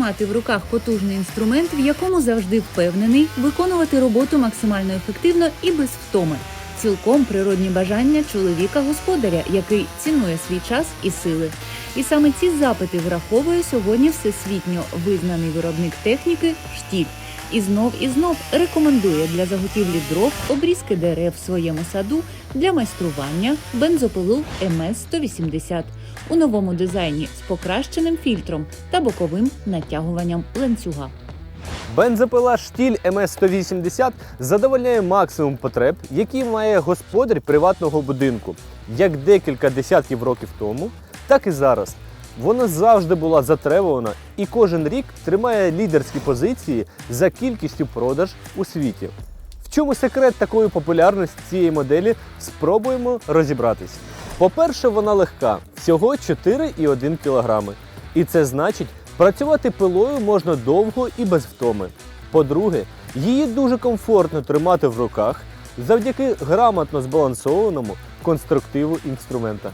тримати в руках потужний інструмент, в якому завжди впевнений, виконувати роботу максимально ефективно і без втоми. Цілком природні бажання чоловіка-господаря, який цінує свій час і сили. І саме ці запити враховує сьогодні всесвітньо визнаний виробник техніки штіль. І знов і знов рекомендує для заготівлі дров обрізки дерев в своєму саду для майстрування бензопилу МС-180 у новому дизайні з покращеним фільтром та боковим натягуванням ланцюга. Бензопила штіль МС-180 задовольняє максимум потреб, які має господар приватного будинку, як декілька десятків років тому, так і зараз. Вона завжди була затребувана і кожен рік тримає лідерські позиції за кількістю продаж у світі. В чому секрет такої популярності цієї моделі, спробуємо розібратись. По-перше, вона легка, всього 4,1 кг. І це значить, працювати пилою можна довго і без втоми. По-друге, її дуже комфортно тримати в руках завдяки грамотно збалансованому конструктиву інструмента.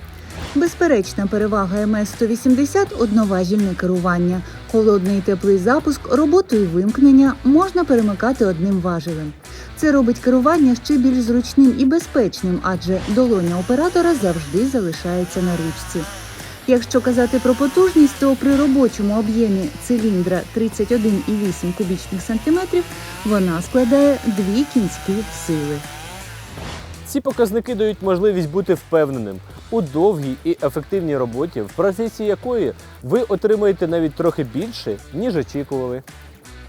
Безперечна перевага МС-180 – одноважільне керування. Холодний і теплий запуск, роботу і вимкнення можна перемикати одним важелем. Це робить керування ще більш зручним і безпечним, адже долоня оператора завжди залишається на ручці. Якщо казати про потужність, то при робочому об'ємі циліндра 31,8 кубічних сантиметрів вона складає 2 кінські сили. Ці показники дають можливість бути впевненим у довгій і ефективній роботі, в процесі якої ви отримаєте навіть трохи більше, ніж очікували.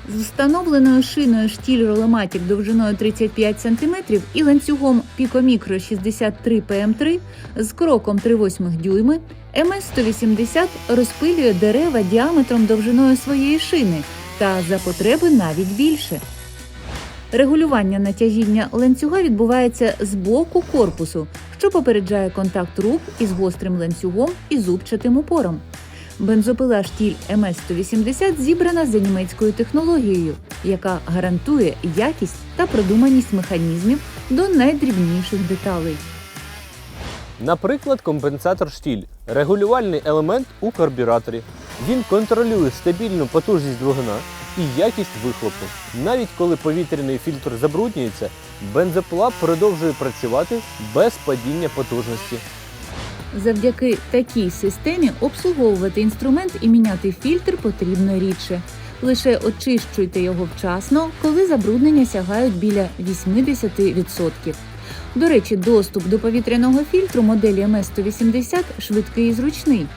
З встановленою шиною штіль ролематік довжиною 35 см і ланцюгом Pico 63 PM3 з кроком 3,8 дюйми МС-180 розпилює дерева діаметром довжиною своєї шини та за потреби навіть більше. Регулювання натяжіння ланцюга відбувається з боку корпусу, що попереджає контакт рук із гострим ланцюгом і зубчатим упором. Бензопила штіль МС-180 зібрана за німецькою технологією, яка гарантує якість та продуманість механізмів до найдрібніших деталей. Наприклад, компенсатор штіль регулювальний елемент у карбюраторі. Він контролює стабільну потужність двигуна і якість вихлопу. Навіть коли повітряний фільтр забруднюється, бензопила продовжує працювати без падіння потужності. Завдяки такій системі обслуговувати інструмент і міняти фільтр потрібно рідше. Лише очищуйте його вчасно, коли забруднення сягають біля 80%. До речі, доступ до повітряного фільтру моделі МС-180 швидкий і зручний.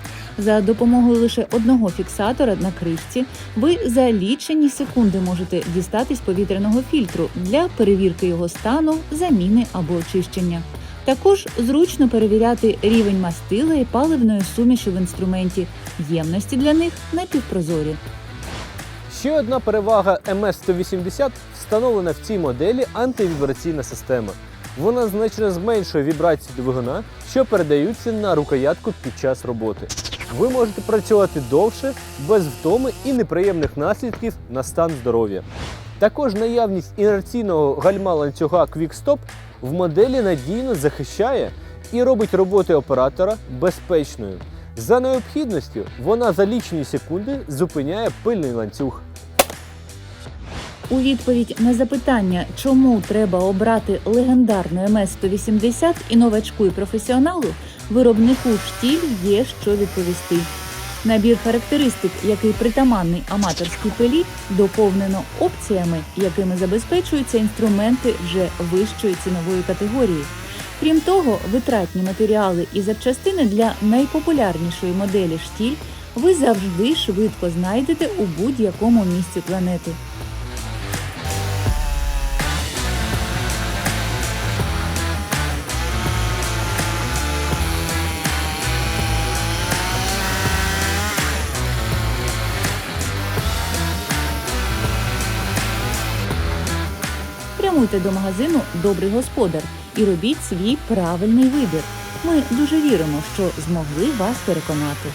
За допомогою лише одного фіксатора на кришці ви за лічені секунди можете дістатись повітряного фільтру для перевірки його стану, заміни або очищення. Також зручно перевіряти рівень мастила і паливної суміші в інструменті. Ємності для них напівпрозорі. Ще одна перевага МС-180 встановлена в цій моделі антивібраційна система. Вона значно зменшує вібрації двигуна, що передаються на рукоятку під час роботи. Ви можете працювати довше, без втоми і неприємних наслідків на стан здоров'я. Також наявність інерційного гальма ланцюга Quick-Stop в моделі надійно захищає і робить роботи оператора безпечною. За необхідністю вона за лічені секунди зупиняє пильний ланцюг. У відповідь на запитання, чому треба обрати легендарну МС-180 і новачку і професіоналу, виробнику штіль є що відповісти. Набір характеристик, який притаманний аматорській пилі, доповнено опціями, якими забезпечуються інструменти вже вищої цінової категорії. Крім того, витратні матеріали і запчастини для найпопулярнішої моделі штіль ви завжди швидко знайдете у будь-якому місці планети. Прямуйте до магазину Добрий господар і робіть свій правильний вибір. Ми дуже віримо, що змогли вас переконати.